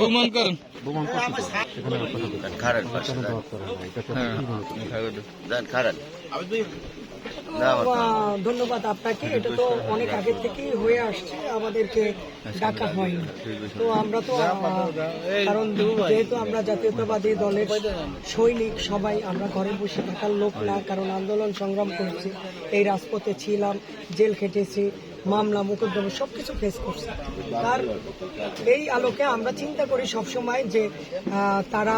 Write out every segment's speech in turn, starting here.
বুমান করেন বোমান। খারাপ হয়? খারাপ ধন্যবাদ আপনাকে। এটা তো অনেক আগে থেকেই হয়ে আসছে। আমাদেরকে ডাকা হয়নি। তো আমরা তো কারণ যেহেতু আমরা জাতীয়তাবাদী দলের সৈনিক সবাই আমরা ঘরে বসে থাকার লোক না কারণ আন্দোলন সংগ্রাম করেছি এই রাজপথে ছিলাম জেল খেটেছি মামলা মোকদ্দমা সব কিছু ফেস করছে। তার এই আলোকে আমরা চিন্তা করি সবসময় যে তারা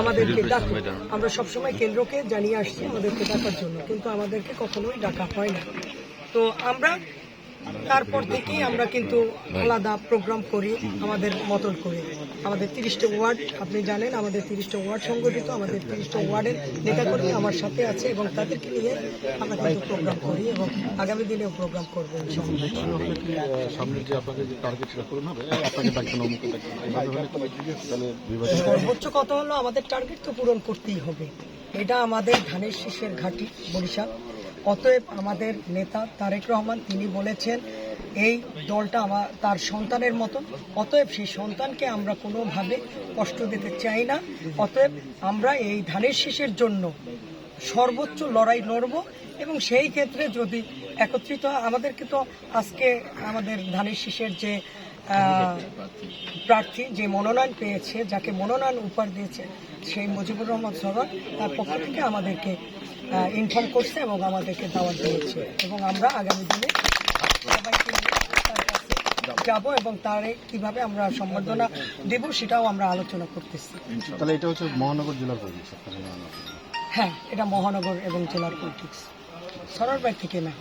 আমাদেরকে ডাকে আমরা সবসময় কেন্দ্রকে জানিয়ে আসছি আমাদেরকে ডাকার জন্য কিন্তু আমাদেরকে কখনোই ডাকা হয় না। তো আমরা তারপর থেকেই আমরা কিন্তু আলাদা প্রোগ্রাম করি, আমাদের মতন করে। আমাদের তিরিশটা ওয়ার্ড আপনি জানেন, আমাদের তিরিশটা ওয়ার্ড সংগঠিত, আমাদের তিরিশটা ওয়ার্ডের নেতাকর্মী আমার সাথে আছে এবং তাদেরকে নিয়ে আমরা কিন্তু প্রোগ্রাম করি এবং আগামী দিনেও প্রোগ্রাম করব সর্বোচ্চ কথা হলো, আমাদের টার্গেট তো পূরণ করতেই হবে। এটা আমাদের ধানের শীষের ঘাঁটি, বরিশাল। অতএব আমাদের নেতা তারেক রহমান, তিনি বলেছেন, এই দলটা আমার, তার সন্তানের মতো। অতএব সেই সন্তানকে আমরা কোনোভাবে কষ্ট দিতে চাই না। অতএব আমরা এই ধানের শীষের জন্য সর্বোচ্চ লড়াই লড়ব এবং সেই ক্ষেত্রে যদি একত্রিত আমাদেরকে তো আজকে আমাদের ধানের শীষের যে প্রার্থী যে মনোনয়ন পেয়েছে যাকে মনোনয়ন উপহার দিয়েছে সেই মুজিবুর রহমান সরোয়ার তার পক্ষ থেকে আমাদেরকে ইনফর্ম করছে এবং আমাদেরকে দাওয়াত দিয়েছে। এবং আমরা আগামী দিনে সবাইকে যাব এবং তারে কীভাবে আমরা সম্বর্ধনা দেব সেটাও আমরা আলোচনা করতেছি। তাহলে এটা হচ্ছে মহানগর জেলার মহানগর হ্যাঁ এটা মহানগর এবং জেলার পলিটিক্স সরার থেকে না